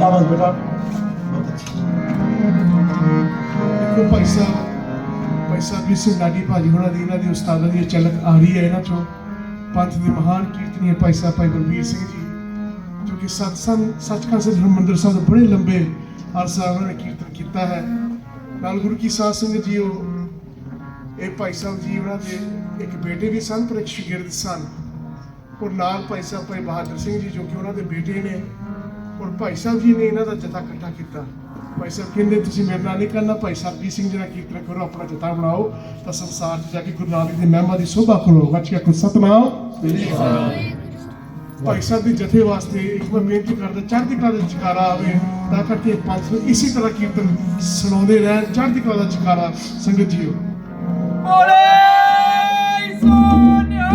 शाबाश बेटा बहुत अच्छी ਦੇਖੋ ਭਾਈ ਸਾਹਿਬ ਭਾਈ ਸਾਹਿਬ ਜੀ ਸਿੰਘ ਲਾਡੀ ਭਾਜੀ ਹੋਣਾ ਦੀ ਇਹਨਾਂ ਦੀ ਉਸਤਾਦਾਂ ਦੀ ਝਲਕ ਆ ਰਹੀ ਹੈ ਇਹਨਾਂ ਚੋਂ ਪੰਥ ਦੇ ਮਹਾਨ ਕੀਰਤਨੀਏ ਭਾਈ ਸਾਹਿਬ ਭਾਈ ਬਲਬੀਰ ਸਿੰਘ ਜੀ ਜੋ ਕਿ ਸਤਸੰਗ ਸੱਚਖੰਡ ਸ੍ਰੀ ਹਰਿਮੰਦਰ ਸਾਹਿਬ ਦੇ ਬੜੇ ਲੰਬੇ ਅਰਸਾ ਉਹਨਾਂ ਨੇ ਕੀਰਤਨ ਕੀਤਾ ਹੈ ਨਾਲ ਗੁਰੂ ਕੀ ਸਾਧ ਸੰਗਤ ਜੀ ਉਹ ਇਹ ਭਾਈ ਸਾਹਿਬ ਜੀ ਉਹਨਾਂ ਦੇ ਇੱਕ ਬੇਟੇ ਵੀ ਸਨ ਪਰ ਇੱਕ ਸ਼ਾਗਿਰਦ ਸਨ ਔਰ ਨਾਲ ਭਾਈ ਸਾਹਿਬ ਭਾਈ ਬਹਾਦਰ ਸਿੰਘ ਜੀ ਜੋ ਕਿ ਉਹਨਾਂ ਦੇ ਬੇਟੇ ਨੇ ਔਰ ਭਾਈ ਸਾਹਿਬ ਜੀ ਨੇ ਇਹਨਾਂ ਦਾ ਜਥਾ ਇਕੱਠਾ ਕੀਤਾ। ਭਾਈ ਸਾਹਿਬ ਕਹਿੰਦੇ, ਤੁਸੀਂ ਮੇਰੇ ਨਾਲ ਨਹੀਂ ਕਰਨਾ, ਭਾਈ ਸਾਹਿਬ ਜੀ ਸਿੰਘ ਜੀ ਕੀਰਤਨ ਕਰੋ, ਆਪਣਾ ਜਥਾ ਬਣਾਓ, ਤਾਂ ਸੰਸਾਰ 'ਚ ਜਾ ਕੇ ਗੁਰੂ ਨਾਨਕ ਦੀ ਮਹਿਮਾ ਦੀ ਸ਼ੋਭਾ ਕਰੋ ਗੱਜ ਕੇ ਸਤਨਾਮ। ਭਾਈ ਸਾਹਿਬ ਦੀ ਜਥੇ ਵਾਸਤੇ ਇੱਕ ਮੈਂ ਬੇਨਤੀ ਕਰਦਾ, ਚੜ੍ਹਦੀ ਕਲਾ ਦਾ ਜਕਾਰਾ ਆਵੇ, ਤਾਂ ਕਰਕੇ ਪੰਥ ਨੂੰ ਇਸੇ ਤਰ੍ਹਾਂ ਕੀਰਤਨ ਸੁਣਾਉਂਦੇ ਰਹਿਣ, ਚੜ੍ਹਦੀ ਕਲਾ ਦਾ ਜਕਾਰਾ ਸੰਗਤ ਜੀਓ। ਬੋਲੇ ਸੋਨਿਆ।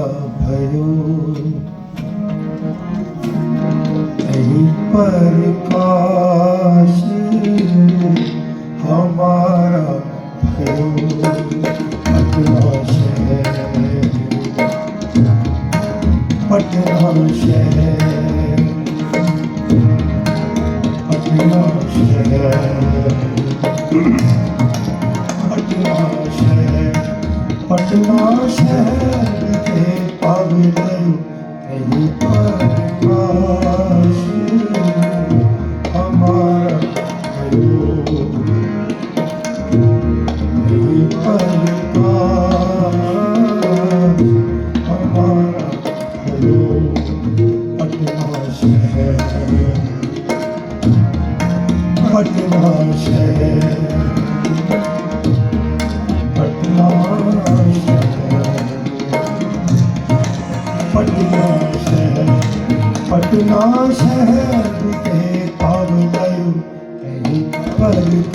भयो कहीं पर काश हमारा भयो अपना शहर पटना शहर पटना ਪਟਨਾ ਸ਼ਹਿਰ ਪਟਨਾ ਸ਼ਹਿਰ ਤੇ ਪਾਵ ਗਇਓ ਕਹੀਂ ਪ੍ਰਕਾਸ਼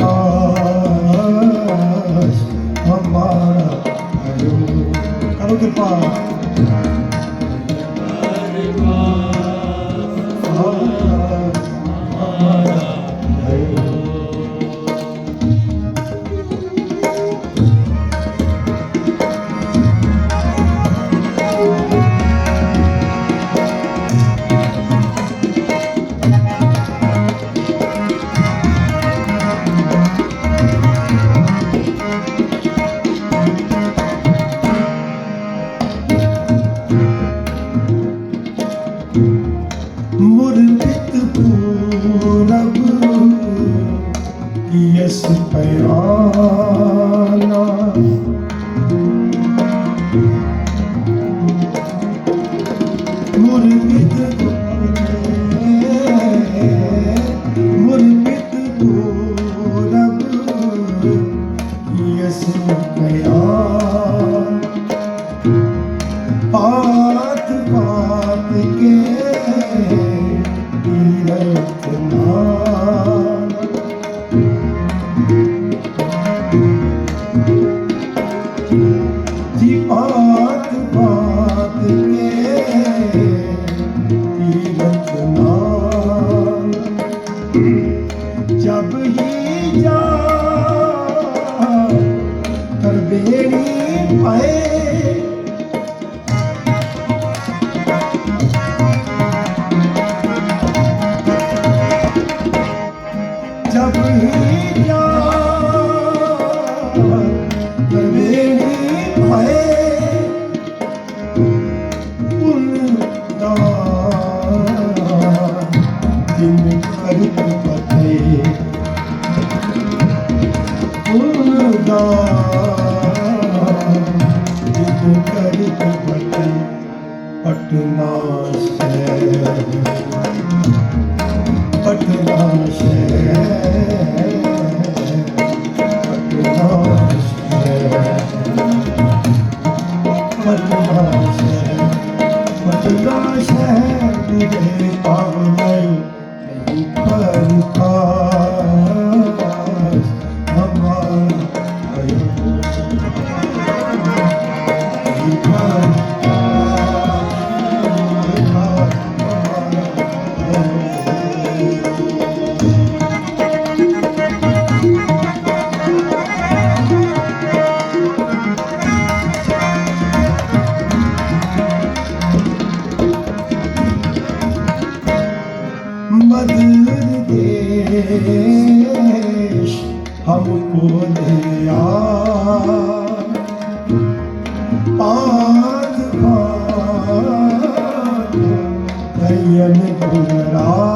ਹਮਾਰਾ ਕਰੋ ਕਰੋ ਕਿਰਪਾ Salud. मधुर देश हमको ले आ पाद पाद नयन गुजरा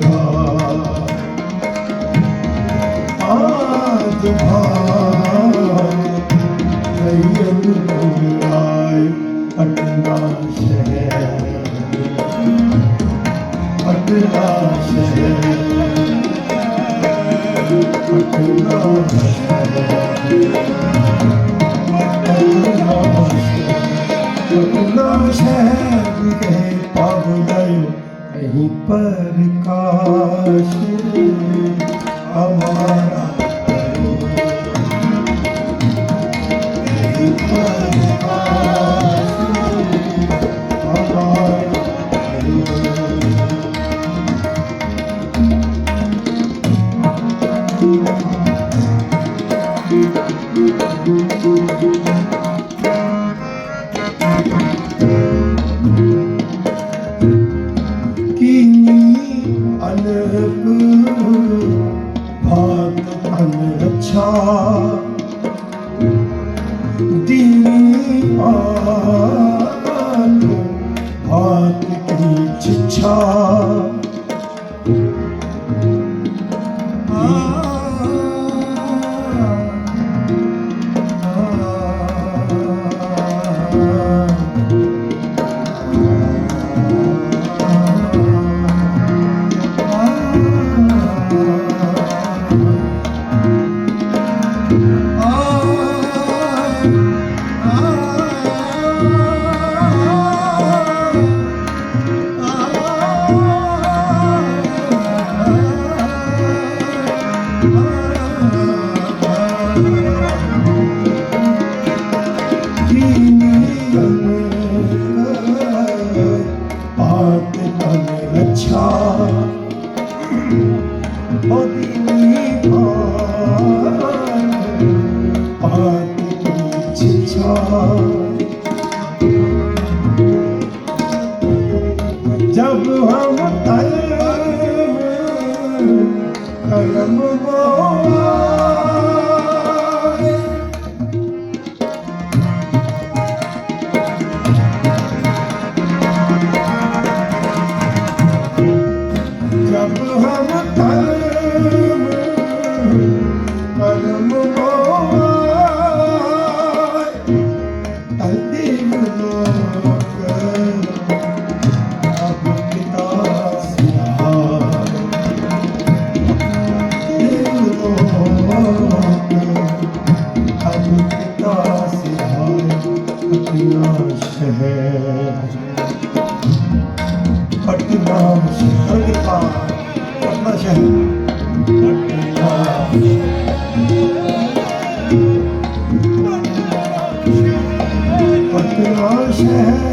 Oh. ঝড় দিনে ভয় কিছু ঝড় Yeah.